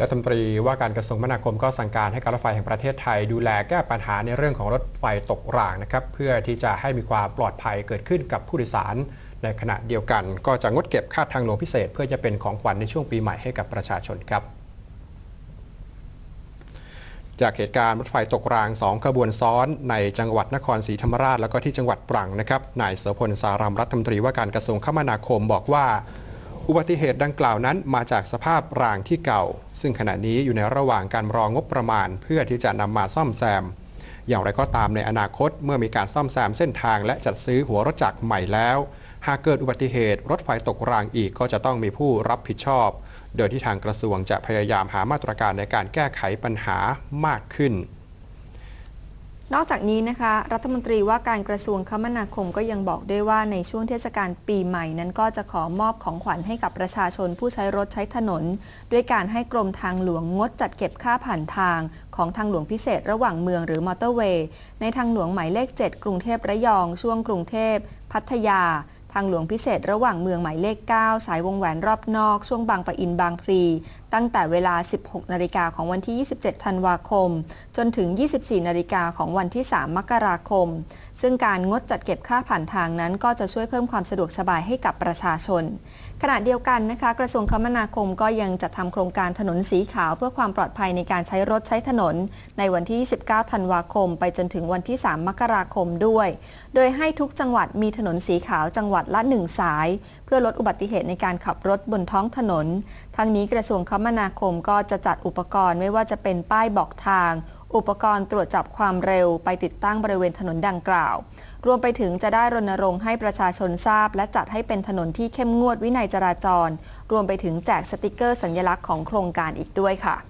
รัฐมนตรีว่าการกระทรวงคมนาคมก็สั่งการให้การรถไฟแห่งประเทศไทย ดูแลแก้ปัญหาในเรื่องของรถไฟตกรางนะครับเพื่อที่จะให้มีความปลอดภัยเกิดขึ้นกับผู้โดยสาร ในขณะเดียวกัน ก็จะงดเก็บค่าทางหลวงพิเศษ เพื่อจะเป็นของขวัญในช่วงปีใหม่ให้กับประชาชนครับจากเหตุการณ์รถไฟตกราง 2 ขบวนซ้อน ในจังหวัดนครศรีธรรมราช แล้วก็ที่จังหวัดตรังนะครับ นายเสพลสารัมรัฐมนตรีว่าการกระทรวงคมนาคมบอกว่า อุบัติเหตุดังกล่าวนั้นมาจากสภาพรางที่เก่า ซึ่งขณะนี้อยู่ในระหว่างการรองบประมาณ เพื่อที่จะนำมาซ่อมแซม อย่างไรก็ตามในอนาคตเมื่อมีการซ่อมแซมเส้นทางและจัดซื้อหัวรถจักรใหม่แล้ว หากเกิดอุบัติเหตุรถไฟตกรางอีกก็จะต้องมีผู้รับผิดชอบ โดยที่ทางกระทรวงจะพยายามหามาตรการในการแก้ไขปัญหามากขึ้น นอกจากนี้นะคะ รัฐมนตรีว่าการกระทรวงคมนาคมก็ยังบอกด้วยว่าในช่วงเทศกาลปีใหม่นั้นก็จะขอมอบของขวัญให้กับประชาชนผู้ใช้รถใช้ถนน ด้วยการให้กรมทางหลวงงดจัดเก็บค่าผ่านทาง ของทางหลวงพิเศษระหว่างเมืองหรือมอเตอร์เวย์ในทางหลวงหมายเลข 7 กรุงเทพระยอง ช่วงกรุงเทพ พัทยา ทางหลวงพิเศษระหว่างเมืองหมายเลข 9 สายวงแหวนรอบนอก ช่วงบางปะอินบางพลีตั้งแต่เวลา 16 นาฬิกาของวันที่ 27 ธันวาคม จนถึง 24 นาฬิกาของวันที่ 3 มกราคม ซึ่งการงดจัดเก็บค่าผ่านทางนั้นก็จะช่วยเพิ่มความสะดวกสบายให้กับประชาชน ขณะเดียวกันนะคะ กระทรวงคมนาคมก็ยังจัดทำโครงการถนนสีขาว เพื่อความปลอดภัยในการใช้รถใช้ถนน ในวันที่ 19 ธันวาคม ไปจนถึงวันที่ 3 มกราคมด้วย โดยให้ทุกจังหวัดมีถนนสีขาวจังหวัดละ1สาย เพื่อลดอุบัติเหตุในการขับรถบนท้องถนน ทั้งนี้กระทรวงคมนาคมก็จะจัดอุปกรณ์ไม่ว่าจะเป็นป้ายบอกทาง อุปกรณ์ตรวจจับความเร็วไปติดตั้งบริเวณถนนดังกล่าว รวมไปถึงจะได้รณรงค์ให้ประชาชนทราบ และจัดให้เป็นถนนที่เข้มงวดวินัยจราจร รวมไปถึงแจกสติกเกอร์สัญลักษณ์ของโครงการอีกด้วยค่ะ